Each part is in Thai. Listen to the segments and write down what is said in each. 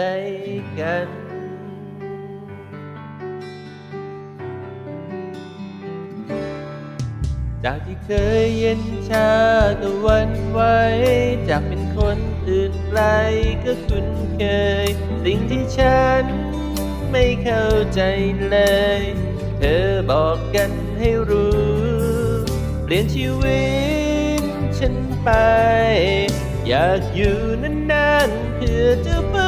ใกลกัน จากที่เคยเย็นชาก็วันไหวจากเป็นคนอื่นไกลก็คุ้นเคย สิ่งที่ฉันไม่เข้าใจเลย เธอบอกกันให้รู้ เปลี่ยนชีวิตฉันไป อยากอยู่นานๆเพื่อจะเฝ้า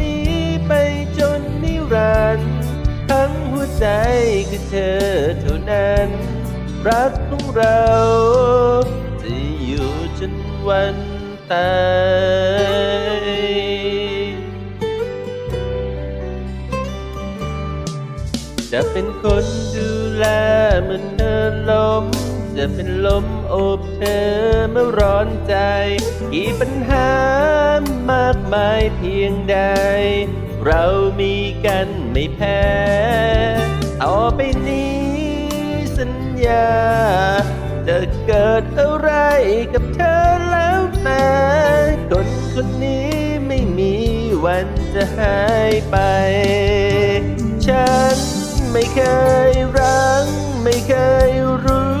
ี้ ใจคือเธอเท่านั้น รักของเราจะอยู่จนวันตายจะเป็นคนดูแลเมื่อเธอล้ม จะเป็นลมโอบเธอเมื่อร้อนใจ กี่ปัญหามากมายเพียงใด เรามีกันไม่แพ้ ต่อไปนี้สัญญา จะเกิดอะไรกับเธอแล้วแต่คนคนนี้ไม่มีวันจะหายไป ฉันไม่เคยรักไม่เคยรู้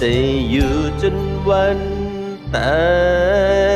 จะอยู่จนวันตาย